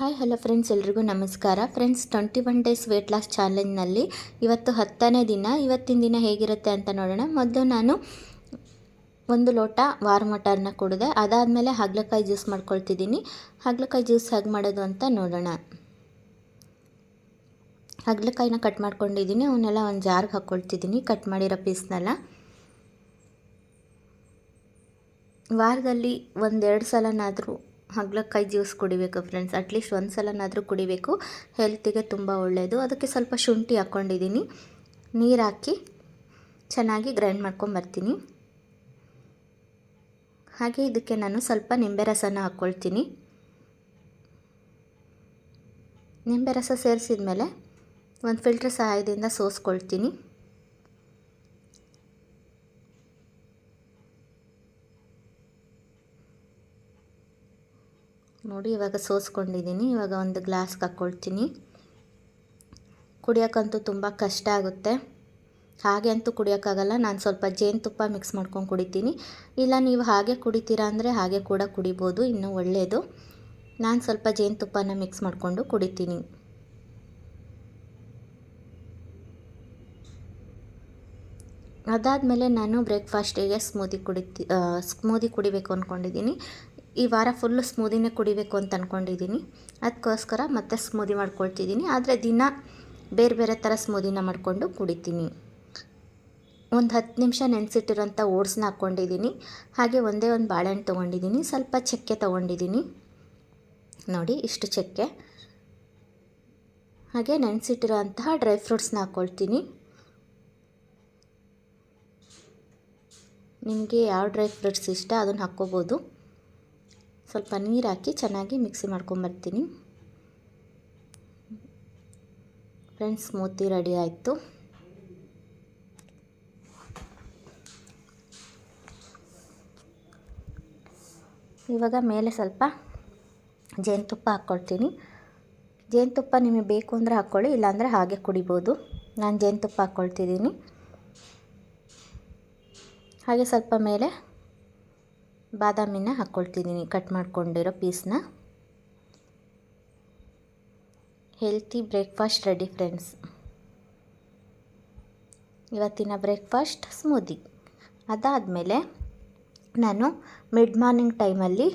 Hi, hello friends, ಎಲ್ರಿಗೂ ನಮಸ್ಕಾರ. Friends, twenty one days weight loss ಚಾಲೆಂಜ್ನಲ್ಲಿ ಇವತ್ತು ಹತ್ತನೇ ದಿನ. ಇವತ್ತಿನ ದಿನ ಹೇಗಿರುತ್ತೆ ಅಂತ ನೋಡೋಣ. ಮೊದಲು ನಾನು ಒಂದು ಲೋಟ ವಾರ್ಮ್ ವಾಟರ್ನ ಕುಡಿದೆ, ಅದಾದಮೇಲೆ ಹಾಗಲಕಾಯಿ ಜ್ಯೂಸ್ ಮಾಡ್ಕೊಳ್ತಿದ್ದೀನಿ. ಹಾಗಲಕಾಯಿ ಜ್ಯೂಸ್ ಹೇಗೆ ಮಾಡೋದು ಅಂತ ನೋಡೋಣ. ಹಾಗಲಕಾಯಿನ ಕಟ್ ಮಾಡ್ಕೊಂಡಿದ್ದೀನಿ. ಅವನ್ನೆಲ್ಲ ಒಂದು ಜಾರ್ಗೆ ಹಾಕ್ಕೊಳ್ತಿದ್ದೀನಿ ಕಟ್ ಮಾಡಿರೋ ಪೀಸ್ನೆಲ್ಲ. ವಾರದಲ್ಲಿ ಒಂದೆರಡು ಸಲನಾದರೂ ಹಾಗಲಕಾಯಿ ಜ್ಯೂಸ್ ಕುಡಿಬೇಕು ಫ್ರೆಂಡ್ಸ್ ಅಟ್ಲೀಸ್ಟ್ ಒಂದು ಸಲನಾದರೂ ಕುಡಿಬೇಕು. ಹೆಲ್ತಿಗೆ ತುಂಬ ಒಳ್ಳೆಯದು ಅದಕ್ಕೆ ಸ್ವಲ್ಪ ಶುಂಠಿ ಹಾಕ್ಕೊಂಡಿದ್ದೀನಿ ನೀರು ಹಾಕಿ ಚೆನ್ನಾಗಿ ಗ್ರೈಂಡ್ ಮಾಡ್ಕೊಂಬರ್ತೀನಿ ಹಾಗೆ ಇದಕ್ಕೆ ನಾನು ಸ್ವಲ್ಪ ನಿಂಬೆ ರಸನ ಹಾಕ್ಕೊಳ್ತೀನಿ ನಿಂಬೆ ರಸ ಸೇರಿಸಿದ ಮೇಲೆ ಒಂದು ಫಿಲ್ಟ್ರ್ ಸಹಾಯದಿಂದ ಸೋಸ್ಕೊಳ್ತೀನಿ. ನೋಡಿ, ಇವಾಗ ಸೋಸ್ಕೊಂಡಿದ್ದೀನಿ. ಇವಾಗ ಒಂದು ಗ್ಲಾಸ್ಗೆ ಹಾಕ್ಕೊಳ್ತೀನಿ ಕುಡಿಯೋಕ್ಕಂತೂ ತುಂಬ ಕಷ್ಟ ಆಗುತ್ತೆ. ಹಾಗೆ ಅಂತೂ ಕುಡಿಯೋಕ್ಕಾಗಲ್ಲ. ನಾನು ಸ್ವಲ್ಪ ಜೇನುತುಪ್ಪ ಮಿಕ್ಸ್ ಮಾಡ್ಕೊಂಡು ಕುಡಿತೀನಿ. ಇಲ್ಲ, ನೀವು ಹಾಗೆ ಕುಡಿತೀರಾ ಅಂದರೆ ಹಾಗೆ ಕೂಡ ಕುಡಿಬೋದು. ಇನ್ನೂ ಒಳ್ಳೆಯದು ನಾನು ಸ್ವಲ್ಪ ಜೇನುತುಪ್ಪನ ಮಿಕ್ಸ್ ಮಾಡಿಕೊಂಡು ಕುಡಿತೀನಿ. ಅದಾದಮೇಲೆ ನಾನು ಬ್ರೇಕ್ಫಾಸ್ಟಿಗೆ ಸ್ಮೂದಿ ಕುಡಿತಿ ಸ್ಮೂದಿ ಕುಡಿಬೇಕು ಅಂದ್ಕೊಂಡಿದ್ದೀನಿ ಈ ವಾರ ಫುಲ್ಲು ಸ್ಮೂದಿನೇ ಕುಡಿಬೇಕು ಅಂತ ಅಂದ್ಕೊಂಡಿದ್ದೀನಿ ಅದಕ್ಕೋಸ್ಕರ ಮತ್ತೆ ಸ್ಮೂದಿ ಮಾಡ್ಕೊಳ್ತಿದ್ದೀನಿ ಆದರೆ ದಿನ ಬೇರೆ ಬೇರೆ ಥರ ಸ್ಮೂದಿನ ಮಾಡಿಕೊಂಡು ಕುಡಿತೀನಿ. ಒಂದು ಹತ್ತು ನಿಮಿಷ ನೆನೆಸಿಟ್ಟಿರೋಂಥ ಓಟ್ಸ್ನ ಹಾಕ್ಕೊಂಡಿದ್ದೀನಿ ಹಾಗೆ ಒಂದೇ ಒಂದು ಬಾಳೆಹಣ್ಣು ತೊಗೊಂಡಿದ್ದೀನಿ ಸ್ವಲ್ಪ ಚಕ್ಕೆ ತೊಗೊಂಡಿದ್ದೀನಿ ನೋಡಿ, ಇಷ್ಟು ಚಕ್ಕೆ. ಹಾಗೆ ನೆನೆಸಿಟ್ಟಿರೋ ಅಂತಹ ಡ್ರೈ ಫ್ರೂಟ್ಸ್ನ ಹಾಕ್ಕೊಳ್ತೀನಿ ನಿಮಗೆ ಯಾವ ಡ್ರೈ ಫ್ರೂಟ್ಸ್ ಇಷ್ಟ ಅದನ್ನು ಹಾಕ್ಕೋಬೋದು. ಸ್ವಲ್ಪ ನೀರು ಹಾಕಿ ಚೆನ್ನಾಗಿ ಮಿಕ್ಸಿ ಮಾಡ್ಕೊಂಬರ್ತೀನಿ. ಫ್ರೆಂಡ್ಸ್ ಸ್ಮೂತಿ ರೆಡಿ ಆಯಿತು. ಇವಾಗ ಮೇಲೆ ಸ್ವಲ್ಪ ಜೇನುತುಪ್ಪ ಹಾಕ್ಕೊಳ್ತೀನಿ. ಜೇನುತುಪ್ಪ ನಿಮಗೆ ಬೇಕು ಅಂದರೆ ಹಾಕ್ಕೊಳ್ಳಿ, ಇಲ್ಲಾಂದರೆ ಹಾಗೆ ಕುಡಿಬೋದು. ನಾನು ಜೇನುತುಪ್ಪ ಹಾಕ್ಕೊಳ್ತಿದ್ದೀನಿ. ಹಾಗೆ ಸ್ವಲ್ಪ ಮೇಲೆ ಬಾದಾಮಿನ ಹಾಕ್ಕೊಳ್ತಿದ್ದೀನಿ. ಕಟ್ ಮಾಡ್ಕೊಂಡಿರೋ ಪೀಸ್ನ. ಹೆಲ್ತಿ ಬ್ರೇಕ್ಫಾಸ್ಟ್ ರೆಡಿ ಫ್ರೆಂಡ್ಸ್ ಇವತ್ತಿನ ಬ್ರೇಕ್ಫಾಸ್ಟ್ ಸ್ಮೂದಿ ಅದಾದಮೇಲೆ ನಾನು ಮಿಡ್ ಮಾರ್ನಿಂಗ್ ಟೈಮಲ್ಲಿ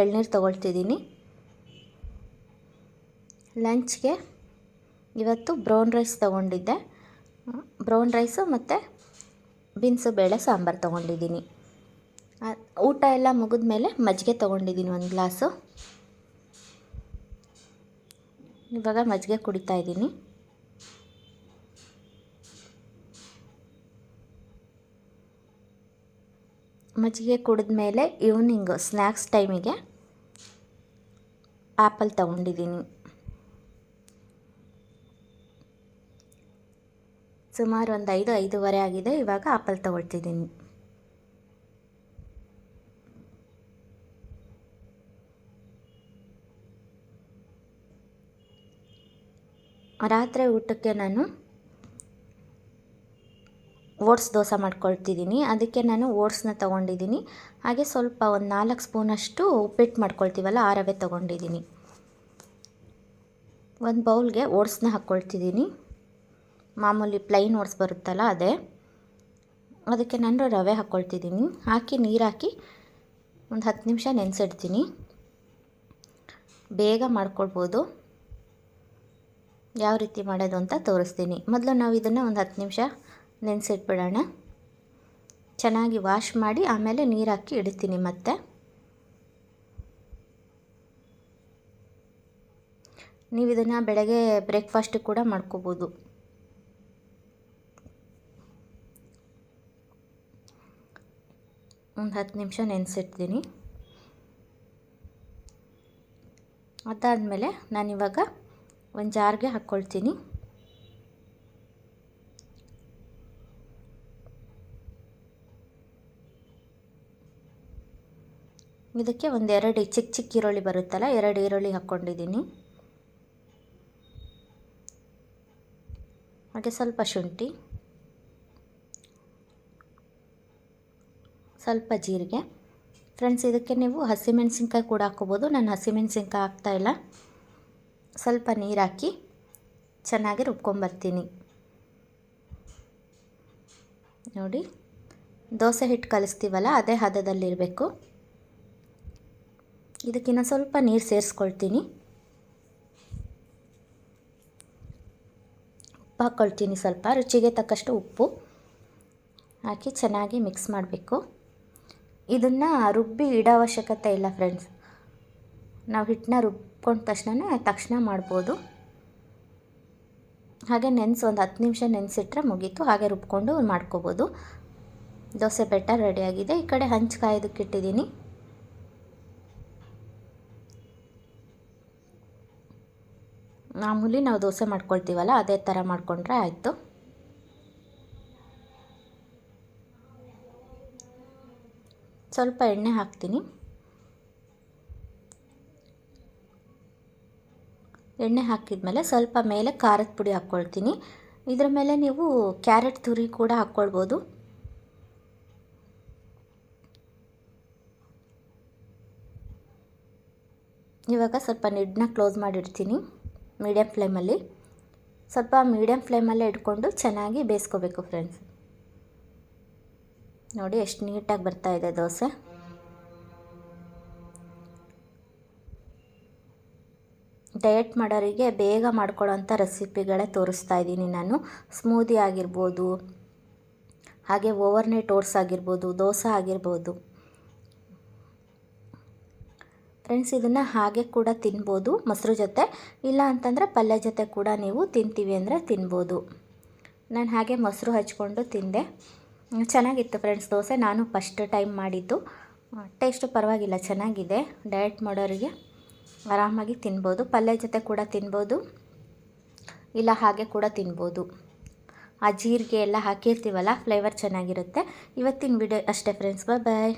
ಎಳ್ನೀರು ತೊಗೊಳ್ತಿದ್ದೀನಿ. ಲಂಚ್ಗೆ ಇವತ್ತು ಬ್ರೌನ್ ರೈಸ್ ತೊಗೊಂಡಿದ್ದೆ. ಬ್ರೌನ್ ರೈಸು ಮತ್ತು ಬೀನ್ಸು ಬೇಳೆ, ಸಾಂಬಾರು ತೊಗೊಂಡಿದ್ದೀನಿ. ಊಟ ಎಲ್ಲ ಮುಗಿದ ಮೇಲೆ ಮಜ್ಜಿಗೆ ತೊಗೊಂಡಿದ್ದೀನಿ ಒಂದು ಗ್ಲಾಸು. ಇವಾಗ ಮಜ್ಜಿಗೆ ಕುಡಿತಾ ಇದ್ದೀನಿ. ಮಜ್ಜಿಗೆ ಕುಡಿದ ಮೇಲೆ ಈವ್ನಿಂಗು ಸ್ನ್ಯಾಕ್ಸ್ ಟೈಮಿಗೆ ಆ್ಯಪಲ್ ತೊಗೊಂಡಿದ್ದೀನಿ. ಸುಮಾರು ಒಂದು ಐದು, ಐದೂವರೆ ಆಗಿದೆ, ಇವಾಗ ಆ್ಯಪಲ್ ತೊಗೊಳ್ತಿದ್ದೀನಿ. ರಾತ್ರಿ ಊಟಕ್ಕೆ ನಾನು ಓಟ್ಸ್ ದೋಸೆ ಮಾಡ್ಕೊಳ್ತಿದ್ದೀನಿ. ಅದಕ್ಕೆ ನಾನು ಓಟ್ಸ್ನ ತೊಗೊಂಡಿದ್ದೀನಿ. ಹಾಗೆ ಸ್ವಲ್ಪ ಒಂದು ನಾಲ್ಕು ಸ್ಪೂನಷ್ಟು ಉಪ್ಪಿಟ್ಟು ಮಾಡ್ಕೊಳ್ತೀವಲ್ಲ, ಆ ರವೆ ತೊಗೊಂಡಿದ್ದೀನಿ. ಒಂದು ಬೌಲ್ಗೆ ಓಟ್ಸ್ನ ಹಾಕ್ಕೊಳ್ತಿದ್ದೀನಿ. ಮಾಮೂಲಿ ಪ್ಲೈನ್ ಓಟ್ಸ್ ಬರುತ್ತಲ್ಲ ಅದೇ. ಅದಕ್ಕೆ ನಾನು ರವೆ ಹಾಕ್ಕೊಳ್ತಿದ್ದೀನಿ. ಹಾಕಿ ನೀರು ಹಾಕಿ ಒಂದು ಹತ್ತು ನಿಮಿಷ ನೆನೆಸಿಡ್ತೀನಿ. ಬೇಗ ಮಾಡ್ಕೊಳ್ಬೋದು. ಯಾವ ರೀತಿ ಮಾಡೋದು ಅಂತ ತೋರಿಸ್ತೀನಿ. ಮೊದಲು ನಾವು ಇದನ್ನು ಒಂದು ಹತ್ತು ನಿಮಿಷ ನೆನೆಸಿಟ್ಬಿಡೋಣ. ಚೆನ್ನಾಗಿ ವಾಶ್ ಮಾಡಿ ಆಮೇಲೆ ನೀರು ಹಾಕಿ ಇಡ್ತೀನಿ ಮತ್ತೆ. ನೀವು ಇದನ್ನು ಬೆಳಗ್ಗೆ ಬ್ರೇಕ್ಫಾಸ್ಟ್ ಕೂಡ ಮಾಡ್ಕೋಬೋದು. ಒಂದು ಹತ್ತು ನಿಮಿಷ ನೆನೆಸಿಡ್ತೀನಿ. ಅದಾದಮೇಲೆ ನಾನಿವಾಗ ಒಂದು ಜಾರ್ಗೆ ಹಾಕ್ಕೊಳ್ತೀನಿ ಇದಕ್ಕೆ ಒಂದು ಎರಡು ಚಿಕ್ಕ ಚಿಕ್ಕ ಈರುಳ್ಳಿ ಬರುತ್ತಲ್ಲ, ಎರಡು ಈರುಳ್ಳಿ ಹಾಕ್ಕೊಂಡಿದ್ದೀನಿ ಹಾಗೆ ಸ್ವಲ್ಪ ಶುಂಠಿ, ಸ್ವಲ್ಪ ಜೀರಿಗೆ. ಫ್ರೆಂಡ್ಸ್ ಇದಕ್ಕೆ ನೀವು ಹಸಿಮೆಣಸಿನ್ಕಾಯಿ ಕೂಡ ಹಾಕ್ಕೋಬೋದು. ನಾನು ಹಸಿಮೆಣಸಿನ್ಕಾಯಿ ಹಾಕ್ತಾಯಿಲ್ಲ ಸ್ವಲ್ಪ ನೀರು ಹಾಕಿ ಚೆನ್ನಾಗಿ ರುಬ್ಕೊಂಬರ್ತೀನಿ. ನೋಡಿ, ದೋಸೆ ಹಿಟ್ಟು ಕಲಿಸ್ತೀವಲ್ಲ, ಅದೇ ಹದದಲ್ಲಿರಬೇಕು. ಇದಕ್ಕಿನ್ನ ಸ್ವಲ್ಪ ನೀರು ಸೇರಿಸ್ಕೊಳ್ತೀನಿ. ಉಪ್ಪು ಹಾಕ್ಕೊಳ್ತೀನಿ ಸ್ವಲ್ಪ, ರುಚಿಗೆ ತಕ್ಕಷ್ಟು ಉಪ್ಪು ಹಾಕಿ ಚೆನ್ನಾಗಿ ಮಿಕ್ಸ್ ಮಾಡಬೇಕು. ಇದನ್ನು ರುಬ್ಬಿ ಇಡೋ ಅವಶ್ಯಕತೆ ಇಲ್ಲ ಫ್ರೆಂಡ್ಸ್ ನಾವು ಹಿಟ್ಟನ್ನ ರುಬ್ಕೊಂಡ ತಕ್ಷಣ ತಕ್ಷಣ ಮಾಡ್ಬೋದು. ಹಾಗೆ ನೆನೆಸಿ, ಒಂದು ಹತ್ತು ನಿಮಿಷ ನೆನೆಸಿಟ್ರೆ ಮುಗೀತು. ಹಾಗೆ ರುಬ್ಕೊಂಡು ಮಾಡ್ಕೋಬೋದು. ದೋಸೆ ಬೆಟ್ಟ ರೆಡಿಯಾಗಿದೆ. ಈ ಕಡೆ ಹಂಚು ಕಾಯೋದಕ್ಕೆ ಇಟ್ಟಿದ್ದೀನಿ ಮಾಮೂಲಿ ನಾವು ದೋಸೆ ಮಾಡ್ಕೊಳ್ತೀವಲ್ಲ, ಅದೇ ಥರ ಮಾಡಿಕೊಂಡ್ರೆ ಆಯಿತು. ಸ್ವಲ್ಪ ಎಣ್ಣೆ ಹಾಕ್ತೀನಿ. ಎಣ್ಣೆ ಹಾಕಿದ್ಮೇಲೆ ಸ್ವಲ್ಪ ಮೇಲೆ ಖಾರದ ಪುಡಿ ಹಾಕ್ಕೊಳ್ತೀನಿ. ಇದರ ಮೇಲೆ ನೀವು ಕ್ಯಾರೆಟ್ ತುರಿ ಕೂಡ ಹಾಕ್ಕೊಳ್ಬೋದು. ಇವಾಗ ಸ್ವಲ್ಪ ನಿಡ್ನ ಕ್ಲೋಸ್ ಮಾಡಿಡ್ತೀನಿ ಮೀಡಿಯಮ್ ಫ್ಲೇಮಲ್ಲಿ. ಸ್ವಲ್ಪ ಮೀಡಿಯಮ್ ಫ್ಲೇಮಲ್ಲೇ ಇಟ್ಕೊಂಡು ಚೆನ್ನಾಗಿ ಬೇಯಿಸ್ಕೋಬೇಕು ಫ್ರೆಂಡ್ಸ್. ನೋಡಿ ಎಷ್ಟು ನೀಟಾಗಿ ಬರ್ತಾ ಇದೆ ದೋಸೆ. ಡಯಟ್ ಮಾಡೋರಿಗೆ ಬೇಗ ಮಾಡ್ಕೊಳ್ಳೋಂಥ ರೆಸಿಪಿಗಳೇ ತೋರಿಸ್ತಾ ಇದ್ದೀನಿ ನಾನು. ಸ್ಮೂದಿ ಆಗಿರ್ಬೋದು, ಹಾಗೆ ಓವರ್ನೈಟ್ ಓಟ್ಸ್ ಆಗಿರ್ಬೋದು, ದೋಸೆ ಆಗಿರ್ಬೋದು. ಫ್ರೆಂಡ್ಸ್, ಇದನ್ನು ಹಾಗೆ ಕೂಡ ತಿನ್ಬೋದು ಮೊಸರು ಜೊತೆ. ಇಲ್ಲ ಅಂತಂದರೆ ಪಲ್ಯ ಜೊತೆ ಕೂಡ ನೀವು ತಿಂತೀವಿ ಅಂದರೆ ತಿನ್ಬೋದು. ನಾನು ಹಾಗೆ ಮೊಸರು ಹಚ್ಕೊಂಡು ತಿಂದೆ. ಚೆನ್ನಾಗಿತ್ತು ಫ್ರೆಂಡ್ಸ್, ದೋಸೆ ನಾನು ಫಸ್ಟ್ ಟೈಮ್ ಮಾಡಿದ್ದು. ಟೇಸ್ಟು ಪರವಾಗಿಲ್ಲ, ಚೆನ್ನಾಗಿದೆ. ಡಯಟ್ ಮಾಡೋರಿಗೆ. ಆರಾಮಾಗಿ ತಿನ್ಬೋದು, ಪಲ್ಯ ಜೊತೆ ಕೂಡ ತಿನ್ಬೋದು, ಇಲ್ಲ ಹಾಗೆ ಕೂಡ ತಿನ್ಬೋದು. ಆ ಜೀರಿಗೆ ಎಲ್ಲ ಹಾಕಿರ್ತೀವಲ್ಲ ಫ್ಲೇವರ್ ಚೆನ್ನಾಗಿರುತ್ತೆ. ಇವತ್ತಿನ ವಿಡಿಯೋ ಅಷ್ಟೇ ಫ್ರೆಂಡ್ಸ್ ಬಾಯ್ ಬಾಯ್